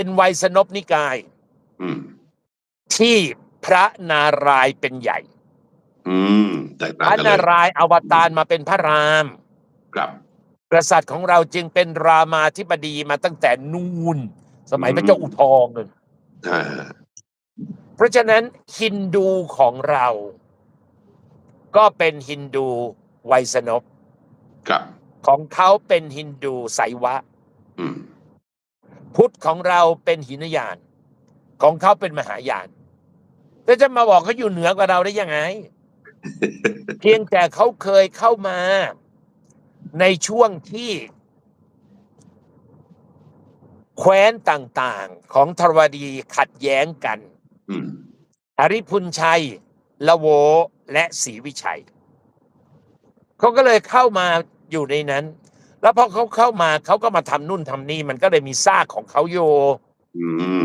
เป็นไวยสนพนิกายอืมที่พระนารายณ์เป็นใหญ่ อืมแตกพต่างระกันเลนายรายณ์อวตารมาเป็นพระราม ครับกษัตริย์ของเราจึงเป็นรามาธิบดีมาตั้งแต่นู่นสมัยพระเจ้าอุทองเลยอ่าเพราะฉะนั้นฮินดูของเรา ก็เป็นฮินดูไวยสนพครับ ของเขาเป็นฮินดูไสยวะ อืม พุทธของเราเป็นหินยาน ของเขาเป็นมหายานแล้วจะมาบอกเขาอยู่เหนือกว่าเราได้ยังไง เพียงแต่เขาเคยเข้ามา ในช่วงที่แคว้นต่างๆ ของทรวดีขัดแย้งกันอืมอริพุนชัย ละโว และศรีวิชัย เขาก็เลยเข้ามาอยู่ในนั้น แล้วพอเขาเข้ามาเขาก็มาทำนู่นทำนี่มันก็เลยมีซากของเขาอยู่อืม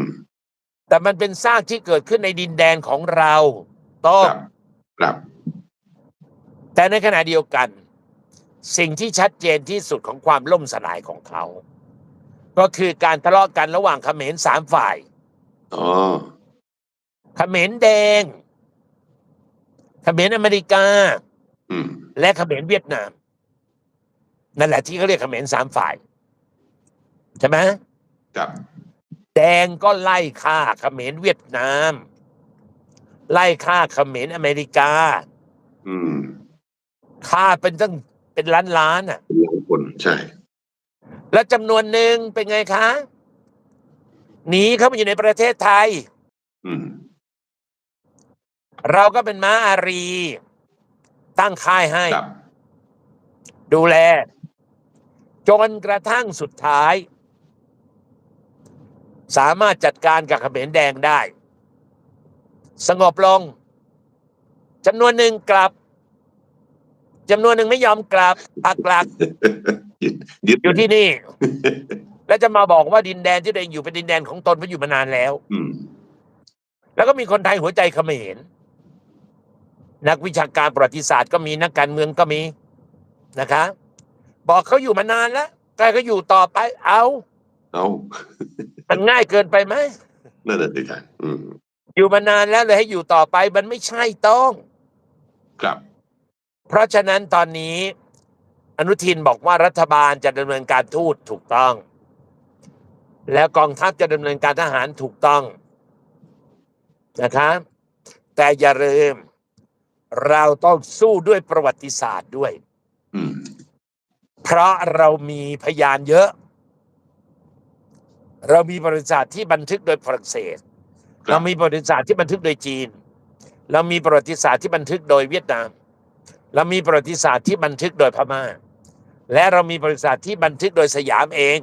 แต่มันเป็นซากที่เกิดขึ้นในดินแดนของเราต้อคงรับครับแต่ในขณะเดียวกัน สิ่งที่ชัดเจนที่สุดของความล่มสลายของเขา ก็คือการทะเลาะกันระหว่างเขมรสามฝ่ายอ๋อเขมรแดงเขมรอเมริกาอืมและเขมรเวียดนาม นั่นแหละที่เขาเรียกเขมรสามฝ่าย ใช่ไหมครับแดงก็ไล่ฆ่าเขมรเวียดนาม ไล่ฆ่าเขมรอเมริกา อืมฆ่าเป็นตั้งเป็นล้านล้านๆอะเป็นล้านคนใช่ แล้วจำนวนหนึ่งเป็นไงคะหนีเข้ามาอยู่ในประเทศไทย อืมเราก็เป็นม้าอารี ตั้งค่ายให้ครับดูแล จนกระทั่งสุดท้าย สามารถจัดการกับเขมรแดงได้ สงบลงจำนวนหนึ่งกลับจำนวนหนึ่งไม่ยอมกลับปักหลักยึดยึดอยู่ที่นี่ แล้วจะมาบอกว่าดินแดนที่ตัวเองอยู่เป็นดินแดนของตนเพราะอยู่มานานแล้วอืมแล้วก็มีคนไทยหัวใจเขมรนักวิชาการประวัติศาสตร์ก็มีนักการเมืองก็มีนะคะ บอกเขาอยู่มานานแล้วใครก็อยู่ต่อไป เอาเอามันง่ายเกินไปไหมนั่นแหละสิครับอืมอยู่มานานแล้วเลยให้อยู่ต่อไป มันไม่ใช่ต้อง ครับ เพราะฉะนั้นตอนนี้ อนุทินบอกว่ารัฐบาลจะดำเนินการทูตถูกต้อง แล้วกองทัพจะดำเนินการทหารถูกต้องนะคะแต่อย่าลืมเราต้องสู้ด้วยประวัติศาสตร์ด้วยอืม เพราะเรามีพยานเยอะ เรามีประวัติศาสตร์ที่บันทึกโดยฝรั่งเศสครับเรามีประวัติศาสตร์ที่บันทึกโดยจีน เรามีประวัติศาสตร์ที่บันทึกโดยเวียดนาม เรามีประวัติศาสตร์ที่บันทึกโดยพม่า และเรามีประวัติศาสตร์ที่บันทึกโดยสยามเอง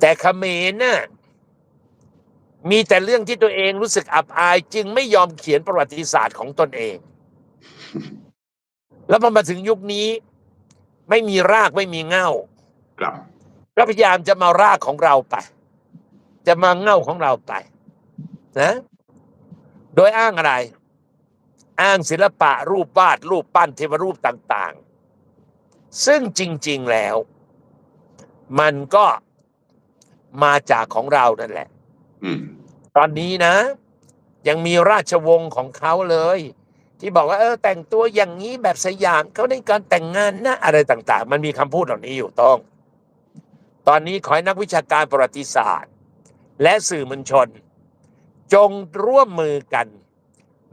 แต่เขมรน่ะมีแต่เรื่องที่ตัวเองรู้สึกอับอาย จึงไม่ยอมเขียนประวัติศาสตร์ของตนเอง แล้วพอมาถึงยุคนี้ ไม่มีรากไม่มีเง่าครับก็พยายามจะมารากของเราไป จะมาเง่าของเราไป นะ โดยอ้างอะไร อ้างศิลปะรูปวาดรูปปั้นเทวรูปต่าง ๆ ซึ่งจริง ๆแล้ว มันก็มาจากของเรานั่นแหละอืมตอนนี้นะ ยังมีราชวงศ์ของเขาเลย ที่บอกว่าเออแต่งตัวอย่างนี้แบบสยามเขาในการแต่งงานนะอะไรต่าง ๆ มันมีคำพูดเหล่านี้อยู่ต้อง ตอนนี้ขอให้นักวิชาการประวัติศาสตร์ และสื่อมวลชน จงร่วมมือกัน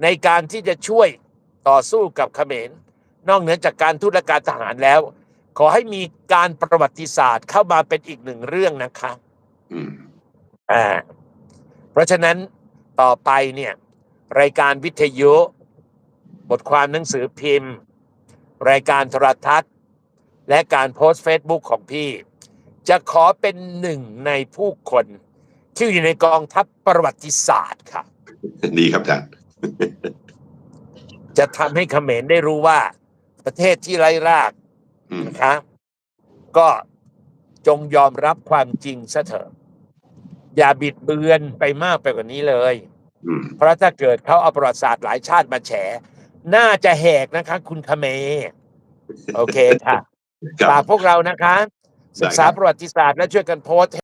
ในการที่จะช่วยต่อสู้กับเขมรนอกเหนือจากการทูตและการทหารแล้ว ขอให้มีการประวัติศาสตร์เข้ามาเป็นอีกหนึ่งเรื่องนะคะอืมอ่าเพราะฉะนั้นต่อไปเนี่ย รายการวิทยุ บทความหนังสือพิมพ์ รายการโทรทัศน์ และการโพสต์เฟซบุ๊กของพี่ จะขอเป็นหนึ่งในผู้คนที่อยู่ในกองทัพประวัติศาสตร์ค่ะ ดีครับอาจารย์จะทำให้เขมรได้รู้ว่า ประเทศที่ไร้รากอืมนะคะก็จงยอมรับความจริงซะเถอะ อย่าบิดเบือนไปมากไปกว่านี้เลยอืมเพราะถ้าเกิดเขาเอาประวัติศาสตร์หลายชาติมาแฉ น่าจะแหกนะคะ คุณคเมโอเคค่ะครับฝากพวกเรานะคะ ศึกษาประวัติศาสตร์และช่วยกันโพสต์